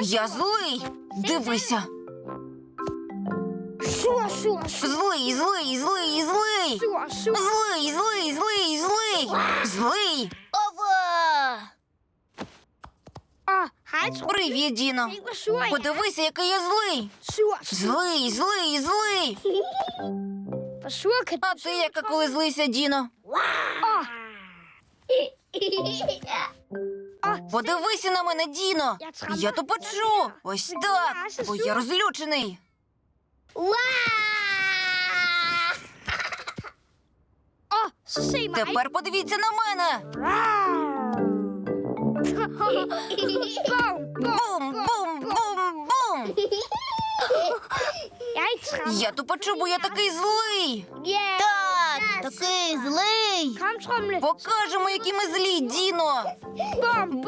Я злий. Дивися. Sur, sur, sur, Злий, злий, злий, злий. sur, sur. Злий, злий, злий, злий. Злий. Ова! Привіт, Діно. Подивися, який я злий. Злий, злий, злий. А ти яка коли злися, Діно? Подивися на мене, Діно. Я тупочу. Ось так. Бо я розлючений. Тепер подивіться на мене. Бум, бум, бум, бум. Я тупочу, бо я такий злий. Так, такий злий. Покажемо, які ми злі, Діно. Bum,